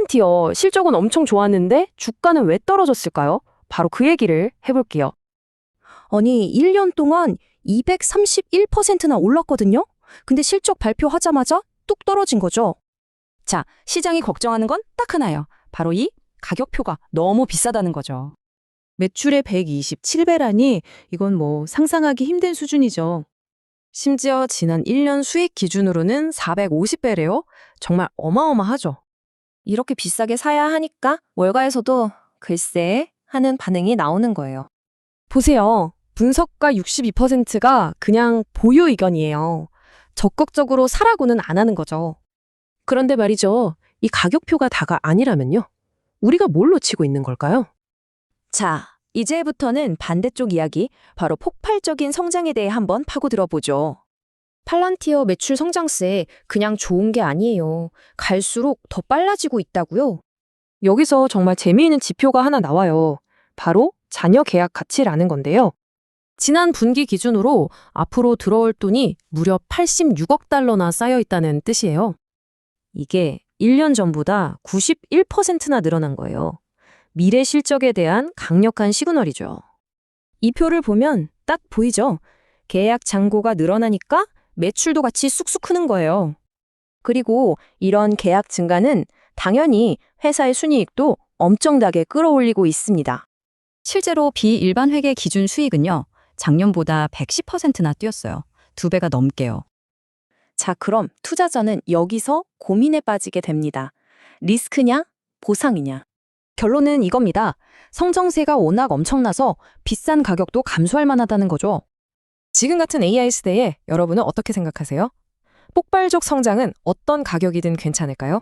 팔란티어 실적은 엄청 좋았는데 주가는 왜 떨어졌을까요? 바로 그 얘기를 해볼게요. 아니, 1년 동안 231%나 올랐거든요? 근데 실적 발표하자마자 뚝 떨어진 거죠. 자, 시장이 걱정하는 건 딱 하나예요. 바로 이 가격표가 너무 비싸다는 거죠. 매출의 127배라니 이건 뭐 상상하기 힘든 수준이죠. 심지어 지난 1년 수익 기준으로는 450배래요? 정말 어마어마하죠. 이렇게 비싸게 사야 하니까 월가에서도 글쎄 하는 반응이 나오는 거예요. 보세요. 분석가 62%가 그냥 보유 의견이에요. 적극적으로 사라고는 안 하는 거죠. 그런데 말이죠. 이 가격표가 다가 아니라면요. 우리가 뭘로 치고 있는 걸까요? 자, 이제부터는 반대쪽 이야기, 바로 폭발적인 성장에 대해 한번 파고들어 보죠. 팔란티어 매출 성장세 그냥 좋은 게 아니에요. 갈수록 더 빨라지고 있다고요. 여기서 정말 재미있는 지표가 하나 나와요. 바로 자녀 계약 가치라는 건데요. 지난 분기 기준으로 앞으로 들어올 돈이 무려 86억 달러나 쌓여 있다는 뜻이에요. 이게 1년 전보다 91%나 늘어난 거예요. 미래 실적에 대한 강력한 시그널이죠. 이 표를 보면 딱 보이죠? 계약 잔고가 늘어나니까 매출도 같이 쑥쑥 크는 거예요. 그리고 이런 계약 증가는 당연히 회사의 순이익도 엄청나게 끌어올리고 있습니다. 실제로 비일반 회계 기준 수익은요. 작년보다 110%나 뛰었어요. 두 배가 넘게요. 자, 그럼 투자자는 여기서 고민에 빠지게 됩니다. 리스크냐? 보상이냐? 결론은 이겁니다. 성정세가 워낙 엄청나서 비싼 가격도 감수할 만하다는 거죠. 지금 같은 AI 시대에 여러분은 어떻게 생각하세요? 폭발적 성장은 어떤 가격이든 괜찮을까요?